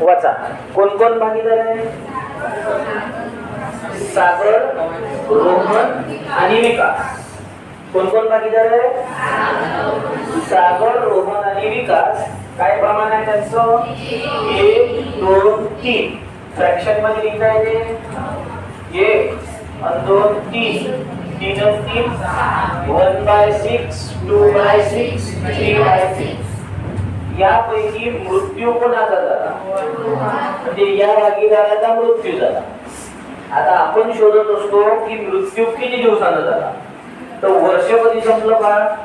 वाचा. कोण कोण भागीदार आहे? सागर रोहन आणि विकास. कोण कोण भागीदार आहे? सागर रोहन आणि विकास. काय प्रमाण आहे त्यांचं? एक दोन तीन. फ्रॅक्शनमध्ये लिहिता येते. एक आणि दोन तीन. तीन तीन. One by six two by six three by six यापैकी मृत्यू कोणाचा झाला? म्हणजे या भागीदाराचा मृत्यू झाला. आता आपण शोधत असतो की मृत्यू किती दिवसानं झाला? तर वर्ष कधी संपलं का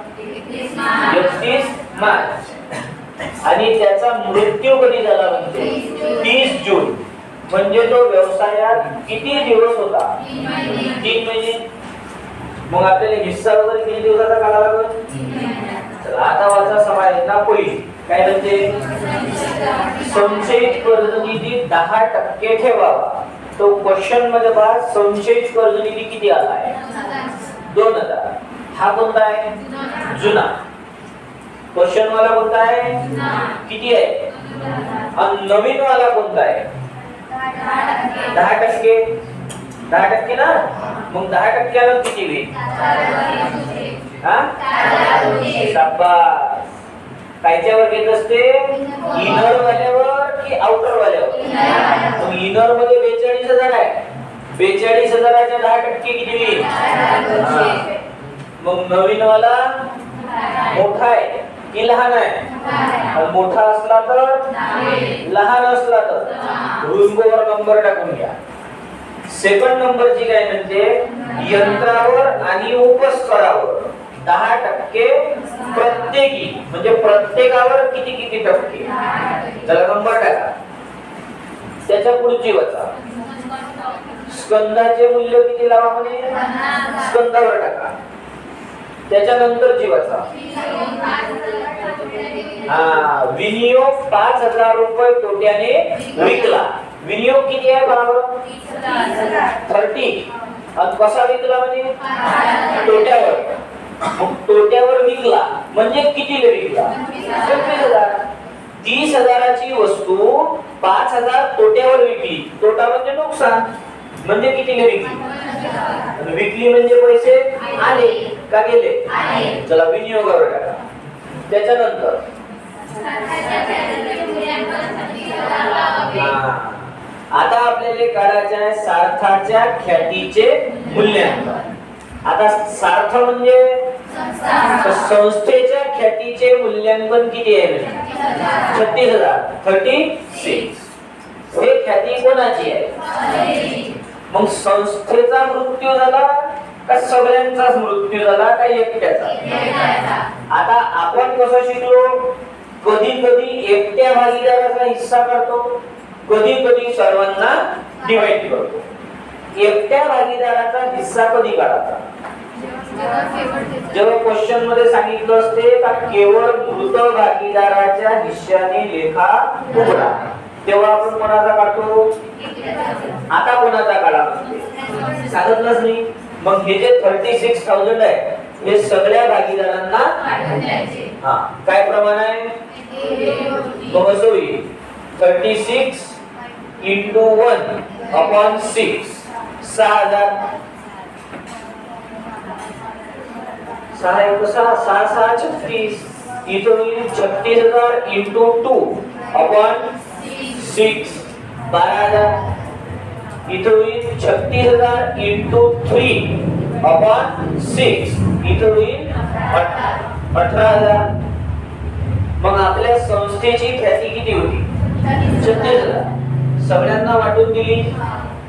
एकतीस मार्च. आणि त्याचा मृत्यू कधी झाला म्हणजे? तीस जून. म्हणजे तो व्यवसायात किती दिवस होता? तीन महिने. मग आपल्याला हिस्सा वगैरे किती दिवसाचा काढावा लागेल आता वाचा ना पहिली. काय म्हणते? संशयित कर्ज निधी दहा टक्के ठेवावा. तो क्वेश्चनमध्ये पहा संशयित कर्ज निधी किती आला आहे? दोन हजार. हा कोणता आहे? जुना. क्वेश्चन वाला कोणता आहे? किती आहे? आणि नवीन वाला कोणता आहे? दहा टक्के. दहा टक्के ना? मग दहा टक्क्याला किती होईल? हा? शाबास कायच्यावर घेत असते? इनर वाल्यावर की आउटर वाल्यावर मग इनरमध्ये बेचाळीस हजार आहे. बेचाळीस हजाराच्या दहा टक्के किती होईल? मग नवीन वाला मोठा आहे की लहान आहे? मोठा असला तर? लहान असला तर? रुंगोवर नंबर टाकून घ्या. सेकंड नंबरची काय म्हणते? यंत्रावर आणि उपस्करावर दहा टक्के प्रत्येकी म्हणजे प्रत्येकावर किती किती टक्के? चला नंबर टाका. त्याच्या पुढची वाचा स्कंदाचे मूल्य किती लावा म्हणे? स्कंदावर टाका. त्याच्यानंतरची वाचा हा विनियोग पाच हजार रुपये तोट्याने विकला. विनियोग किती आहे बरोबर? थर्टी. कसा विकला म्हणजे तोट्यावर. तोट्यावर विकला. म्हणजे कितीला विकला? पंचवीस हजार तीस हजाराची वस्तू पाच हजार तोट्यावर विकली. तोटा म्हणजे नुकसान. म्हणजे कितीला विकली? विकली म्हणजे पैसे आले का गेले? चला विनियोगावर टाका. त्याच्यानंतर. आता आपल्याला काढायचे आहे सार्थाच्या ख्यातीचे मूल्यांकन. आता सार्थ म्हणजे संस्थेच्या ख्यातीचे मूल्यांकन किती आहे? छत्तीस हजार. थर्टी सिक्स हे ख्याती कोणाची आहे? मग संस्थेचा मृत्यू झाला का सगळ्यांचाच मृत्यू झाला का एकट्याचा? आता आपण कसं शिकलो? कधी कधी एकट्या भागीदाराचा हिस्सा करतो. कधी कधी सर्वांना डिवाइड करतो. एकट्या भागीदाराचा हिस्सा कधी काढायचा? जेव्हा क्वेश्चनमध्ये सांगितलं असते का केवळ मृत भागीदाराच्या हिश्श्याने लेखा उघडा. तेव्हा आपण कोणाचा काढतो? आता कोणाचा काढा? म्हणते सांगितलंच नाही. मग हे जे थर्टी सिक्स थाउजंड आहे हे सगळ्या भागीदारांना हा काय प्रमाण आहे? मग असं होईल. Thirty six into one upon six सहा हजार. सहा एक सहा सहा सहा छत्तीस इथं होईल छत्तीस हजार इंटू टू अपॉन सिक्स बारा हजार. इथं होईल छत्तीस हजार इंटू थ्री अपॉन सिक्स इथं होईल अठरा हजार. मग आपल्या संस्थेची ख्याती किती होती? छत्तीस हजार. सगळ्यांना वाटून दिली.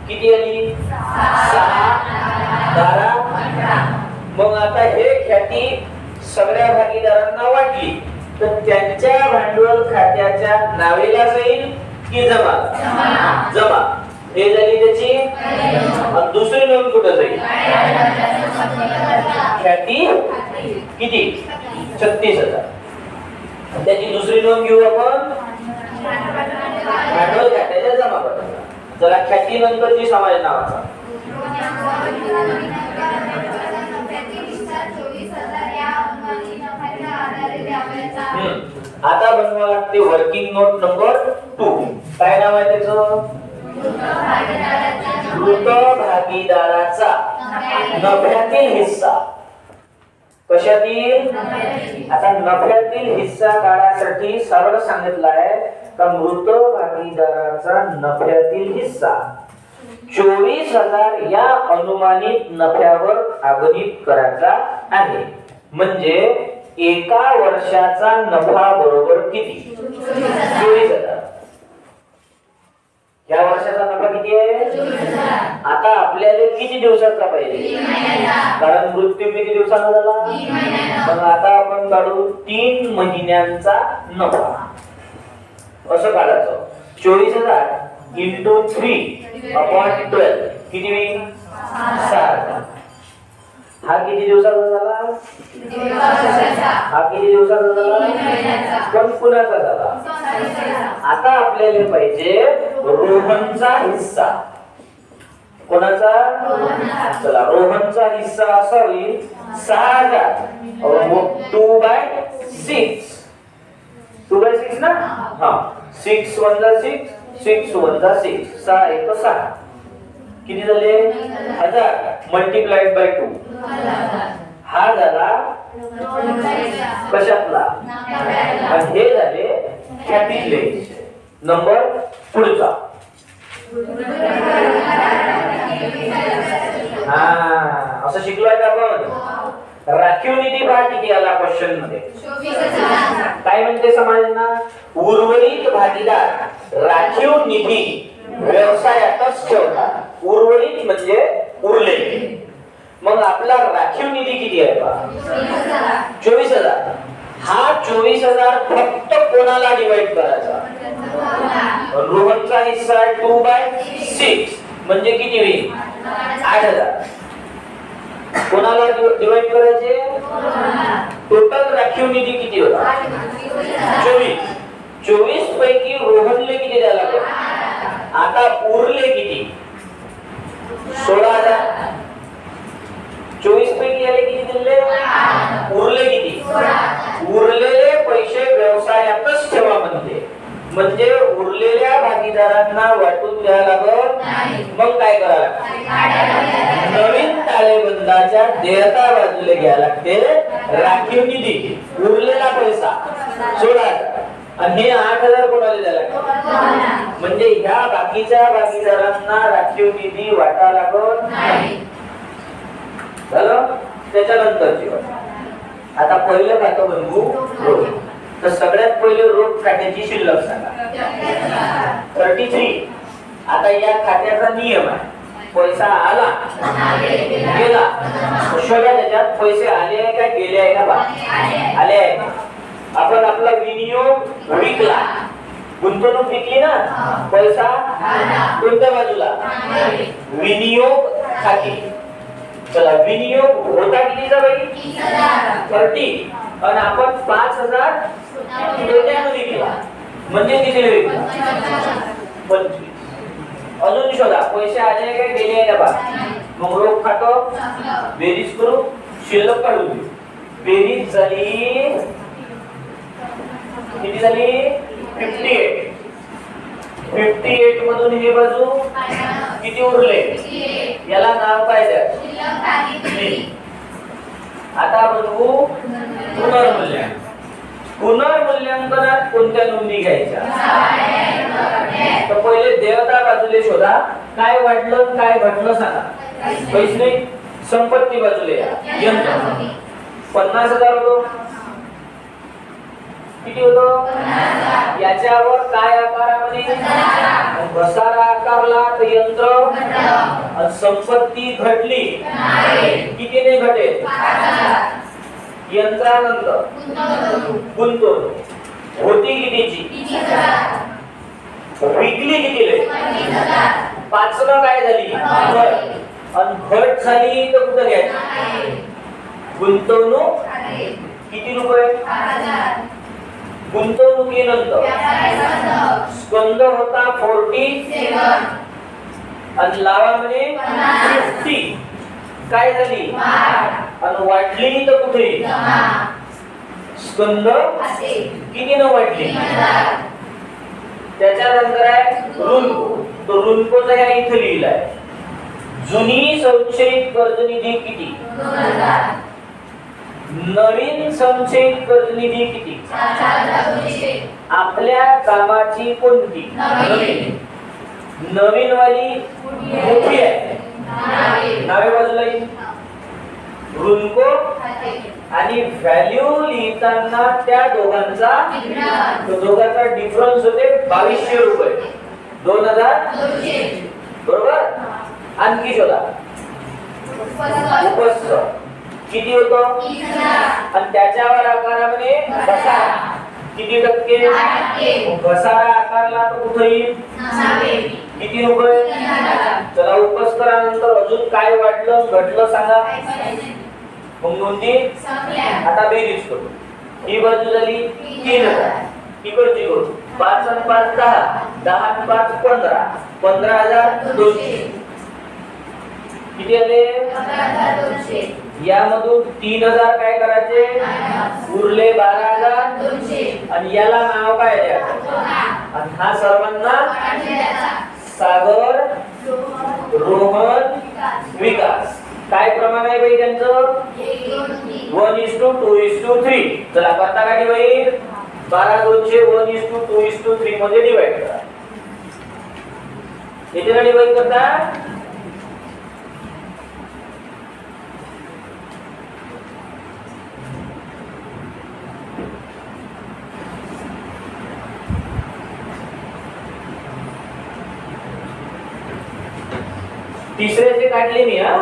किती आली? सात बारा. मग आता हे ख्याती सगळ्या भागीदारांना वाटली तर त्यांच्या भांडवल खात्याच्या नावेला जाईल की जमा? जमा. हे झाली त्याची दुसरी नोंद कुठं जाईल? ख्याती किती? छत्तीस हजार. त्याची दुसरी नोंद घेऊ आपण. भांडवल खात्याच्या जमा पत्राला जरा ख्याती नंतरची समाज नावाचा. आता बनवा लागते वर्किंग नोट नंबर टू काय नाव आहे त्याच? मृत भागीदाराचा नफ्यातील हिस्सा. कशातील? आता नफ्यातील हिस्सा काढासाठी सरळ सांगितलं आहे का मृत भागीदाराचा नफ्यातील हिस्सा? चोवीस हजार या अनुमानित नफ्यावर आगणित करायचा आहे. म्हणजे एका वर्षाचा नफा बरोबर किती? चोवीस हजार. या वर्षाचा नफा किती आहे? आता आपल्याला किती दिवसाचा पाहिजे कारण मृत्यू किती दिवसाचा झाला? मग आता आपण काढू तीन महिन्यांचा नफा. असं काढायचं. चोवीस हजार इंटू थ्री अपॉन ट्वेल्व किती होईल सात. हा किती दिवसाचा झाला? हा किती दिवसाचा झाला? पण कुणाचा झाला. आता आपल्याला पाहिजे रोहनचा हिस्सा. कोणाचा? चला रोहनचा हिस्सा असा होईल. सहा हजार. Two by six two by six ना? हा. Six one six six one जा सिक्स सहा एक सहा. किती झाले? हजार. मल्टिप्लाइड बाय टू हा झाला कशातला? आणि हे झाले ख्यातीतले नंबर पुढचा. हा असं शिकलोय का आपण? राखीव निधी भाग किती आला क्वेश्चनमध्ये? काय म्हणते समाजांना? उर्वरित भागीदार राखीव निधी व्यवसायातच ठेवतात. उर्वरित म्हणजे उरलेले मग आपला राखीव निधी किती आहे बा? चोवीस हजार. हा चोवीस हजार फक्त कोणाला डिवाइड करायचा? रोहनचा हिस्सा टू बाय सिक्स म्हणजे किती होईल? आठ हजार. कोणाला डिवाइड करायचे? टोटल राखीव निधी किती होता? चोवीस. चोवीस पैकी रोहनले किती द्यायला लागेल? आता उरले किती? सोळा हजार. चोवीस पैकी आले किती दिले? उरले किती? उरलेले पैसे व्यवसायातच ठेवा म्हणते. म्हणजे उरलेल्या भागीदारांना वाटून द्यायला लागत मग काय करावं नवीन ताळेबंदाच्या देयता बाजूला घ्यायला लागते. राखीव निधी उरलेला पैसा सोळा हजार आणि हे आठ हजार कोणाला द्यायला लागते म्हणजे ह्या बाकीच्या भागीदारांना राखीव निधी वाटा लागत झालं? त्याच्यानंतरची गोष्ट. आता पहिलं खातं बनवू रोख तर सगळ्यात पहिले रोख खात्याची शिल्लक सांगा. थर्टी थ्री आता या खात्याचा नियम आहे. पैसा आला गेला. शोधा त्याच्यात पैसे आले आहे का गेले आहे का बा? आले आहे. आपण आपला विनियोग विकला. गुंतवणूक विकली ना? पैसा कोणत्या बाजूला? विनियोग खाती. चला विनियोग होता कितीचा बाई. थर्टी आणि आपण पाच हजार तोट्यानं विकला. म्हणजे किती विकला? पंचवीस. अजून शोधा. पैसे आले काय गेले आहे बा? मग रोख खातो. बेरीज करू शिल्लक काढून देऊ. बेरीज झाली किती झाली? फिफ्टी एट फिफ्टी एट मधून हे बाजू किती उरले? याला नाव काय द्या? आता बनवू पुनर्मूल्यांकन. पुनर्मूल्यांकनात कोणत्या नोंदी घ्यायच्या? तर पहिले देवता बाजूले शोधा. काय वाटलं काय घटलं सांगा. पैसे संपत्ती बाजूले या. यंत्र. पन्नास हजार होतो. किती होतो? याच्यावर काय आकारामध्ये? घसारा आकारला तर यंत्र. आणि संपत्ती घटली. नाही घटेल? यंत्रानंतर. गुंतवणूक. होती कितीची? विकली कितीले? पाचनं काय झाली? आणि घट झाली तर कुठं घ्यायची? गुंतवणूक. किती रुपये? गुंतवणुकीनंतर स्कंद होता फोर्टी. आणि लावा म्हणे फिफ्टी. काय झाली? आणि वाढली तर कुठे? स्कंद किती न वाढली त्याच्यानंतर आहे रुनको तो रुनकोचा ह्या इथं लिहिलाय. जुनी संशयित कर्ज निधी किती? नवीन संशयित कर्ज निधी किती? आपल्या कामाची कोणती? नवीन नवीन वाली मोठी आहे. नावे बाजूला येईल रुनको आणि व्हॅल्यू लिहिताना त्या दोघांचा दोघांचा डिफरन्स होते बावीसशे रुपये. दोन हजार बरोबर? आणखी शोधा. उपस्थ किती होतो? आणि त्याच्यावर आकारामध्ये घसारा. किती टक्के? घसारा आकारला तर कुठे येईल? किती रुपये? चला उपस्करानंतर अजून काय वाटलं घडलं सांगा. मग नोंदी. आता बेरीज करू. ही बाजू झाली तीन हजार. इकडची करू पाच आणि पाच दहा. दहा आणि पाच पंधरा. पंधरा हजार दोनशे. किती आले? यामधून तीन हजार काय करायचे? उरले बारा हजार. आणि याला नाव काय द्यायचं आणि हा सर्वांना सागर रोहन विकास. काय प्रमाण आहे बाई त्यांचं? One is to two is to three. चला करता का डिवाइड बारा दोनशे one is to two is to three मध्ये डिवाइड करा. ना डिवाइड करता? तिसऱ्याचे काढले मी हा?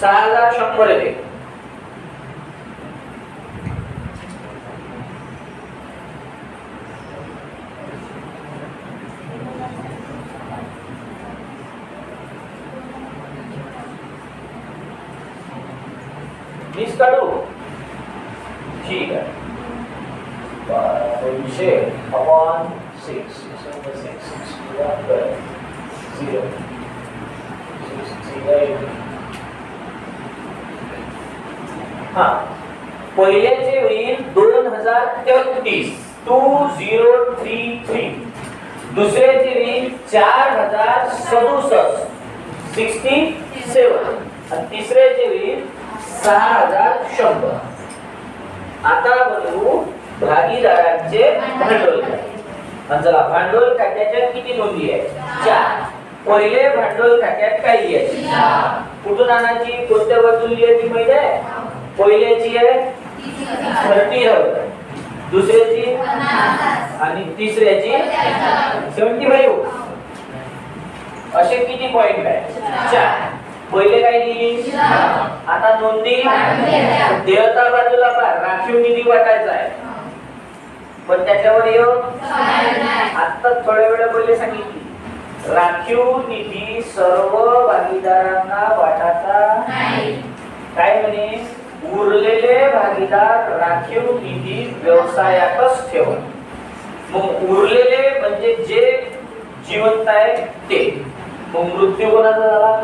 सहा हजार शंभर येते वीस काढू ठीक आहे दोनशे अपॉन सिक्स सिक्स झिरो हा. पहिल्याचे होईल दोन हजार तेहतीस टू झिरो थ्री थ्री दुसऱ्याचे होईल चार हजार सदुसष्ट. सिक्स्टी सेवन आणि तिसऱ्याचे होईल सहा हजार शंभर. आता बनवू भागीदारांचे भांडवल. आणि चला भांडवल खात्याच्या किती नोंदी आहे चार. पहिले भांडवल खात्यात काय लिहायची कुठून आणायची? कोणत्या बाजूला लिहायची माहिती आहे? पहिल्याची आहे थर्टी थाउजंड दुसऱ्याची आणि तिसऱ्याची सेवन्टी फाईव्ह असे किती पॉइंट आहे? चार. पहिले काय लिहिली आता नोंदी देवता बाजूला पहा. राखीव निधी वाटायचा आहे? पण त्याच्यावर येऊ आता थोड्या वेळा पहिले सांगितली. राखीव निधी सर्व भागीदारांना वाटायचा काय म्हणे? उरलेले भागीदार राखीव निधी व्यवसायातच ठेव मग उरलेले म्हणजे जे जिवंत आहे ते. मग मृत्यू कोणाचा झाला?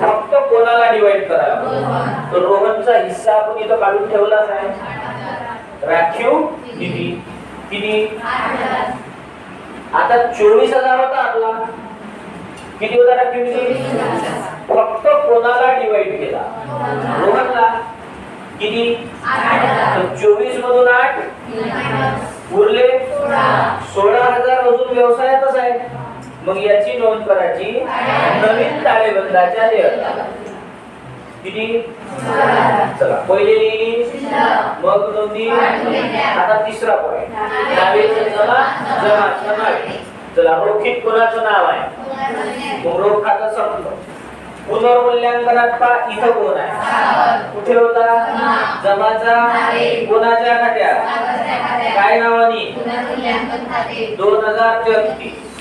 फक्त कोणाला डिवाइड करायला तर रोहनचा हिस्सा आपण इथं काढून ठेवलाच आहे. राखीव निधी. किती? आता चोवीस हजार होता आपला. किती होता राखीव निधी? फक्त कोणाला डिवाइड केला? रोहनला. किती? चोवीस मधून आठ? उरले? सोळा हजार अजून व्यवसायातच आहे मग याची नोंद करायची. नवीन ताळेबंदाच्या देयता किती? चला पहिले लिहिली मग नोंदी. आता तिसरा पॉईंट नावेचं जमा जमा चला रोखीत कोणाचं नाव आहे? मग रोख खातं संपलं. पुनर्मूल्यांकनाचा पा इथं कोण आहे? कुठे होता? जमाचा? कोणाच्या खात्यात? काय नावाने? दोन हजार तेहतीस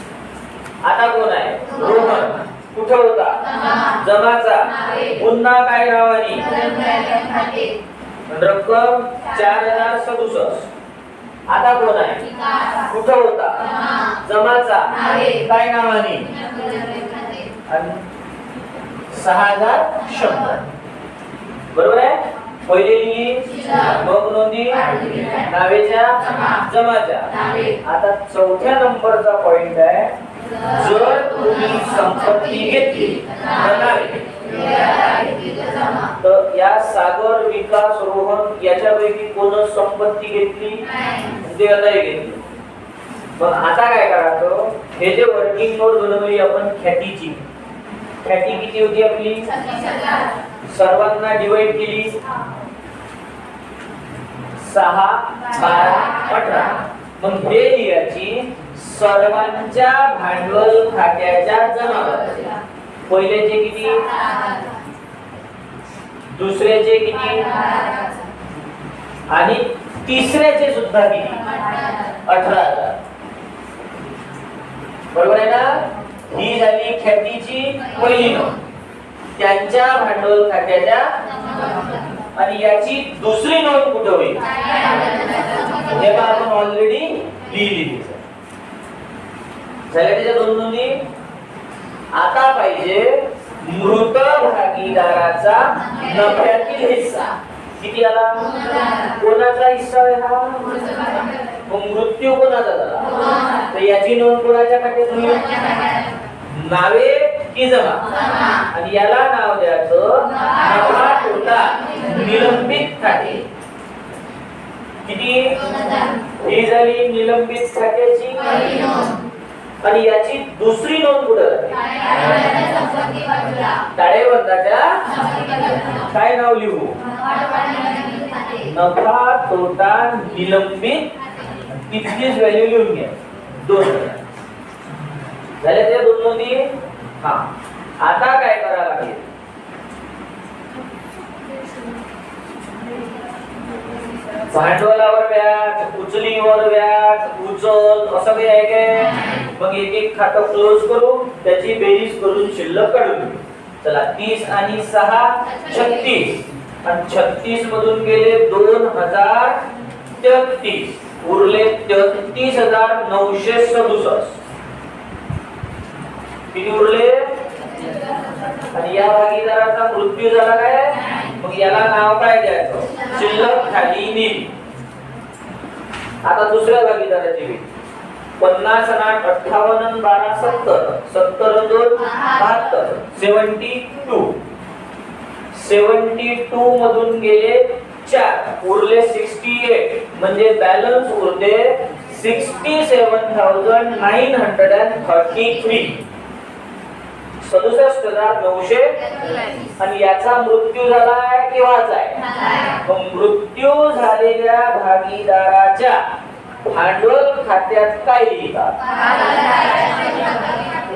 आता कोण आहे? रोहन. कुठे होता? जमाचा. पुन्हा काय नावाने? रक्कम चार हजार सदुसष्ट. आता कोण आहे? कुठं होता? जमाचा. काय नावाने? आणि सहा हजार शंभर. बरोबर आहे? पहिले लिही. मग नोंदी. नावेच्या जमाच्या. आता चौथ्या नंबरचा पॉइंट आहे. जर तुम्ही संपत्ती घेतली तर नावे तर या सागर विकास रोहन याच्यापैकी कोण संपत्ती घेतली? देवताही घेतली. मग आता काय करायचं? हे जे वर्किंग नोट बनवली आपण ख्यातीची. फॅटी किती होती आपली? सर्वांना डिवाइड केली. सहा बारा अठरा. मग हे लिहायची सर्वांच्या भांडवल खात्याच्या जमा पहिल्याचे किती? दुसऱ्याचे किती? आणि तिसऱ्याचे सुद्धा किती? अठरा हजार. बरोबर आहे ना? ही झाली ख्यातीची पहिली नोंद त्यांच्या भांडवल खात्याच्या आणि याची दुसरी नोंद कुठे होईल? हे आपण ऑलरेडी लिहिलेली झाल्या त्याच्या दोन नोंदी. आता पाहिजे मृत भागीदाराचा नफ्यातील हिस्सा. किती आला? कोणाचा हिस्सा आहे हा? मग मृत्यू कोणाचा झाला? तर याची नोंद कोणाच्या खात्यात होईल? नावे की जमा. आणि याला नाव द्यायचं नफा तोटा निलंबित खाते किती? ही झाली निलंबित खात्याची आणि याची दुसरी नोंद कुठं ताळेबंदाच्या काय नाव लिहू? नफा तोटा निलंबित. तितकीच व्हॅल्यू लिहून घ्या. दोन झाले ते दोन नोंदी हा. आता काय करावं लागेल? भांडवलावर व्याज उचलीवर व्याज उचल असं काही आहे काय? मग एक एक खातं क्लोज करू त्याची बेरीज करून शिल्लक काढून घेऊ. चला तीस आणि सहा छत्तीस. आणि छत्तीस मधून गेले दोन हजार तेहतीस. उरले तेहतीस हजार नऊशे सदुसष्ट. किती उरले आणि या भागीदाराचा मृत्यू झाला काय? मग याला नाव काय द्यायचं? शिल्लक खाली नील. आता दुसऱ्या भागीदाराची वेळ पन्नास आठ अठ्ठावन्न बारा सत्तर. सत्तर दोन बहात्तर. Seventy two. सेवन्टी टू मधून गेले चार. उरले सिक्स्टी एट. म्हणजे बॅलन्स उरले sixty seven thousand nine hundred and thirty three. सदुसष्ट हजार नऊशे आणि याचा मृत्यू झालाय केव्हाच आहे? मग मृत्यू झालेल्या भागीदाराच्या भांडवल खात्यात काय लिहितात?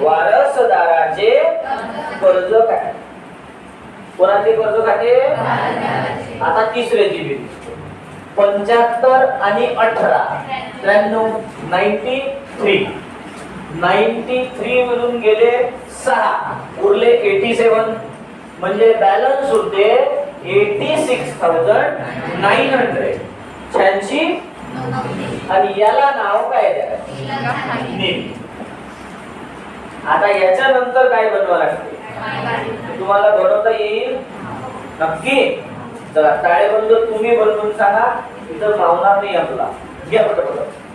वारसदाराचे कर्ज काय? कोणाचे कर्ज खाते? आता तिसऱ्याची बिल पंच्याहत्तर आणि अठरा. त्र्याण्णव नाईन्टी थ्री. नाईन्टी थ्री मधून गेले सहा. उरले एटी सेवन म्हणजे बॅलन्स होते eighty six thousand nine hundred शहाऐंशी? आणि याला नाव काय द्या? आता याच्या नंतर काय बनवा लागते? तुम्हाला बनवता येईल? नक्की. चला टाळेबंद तुम्ही बनवून सांगा. इथं मावणार नाही आपला. घ्या पटपट.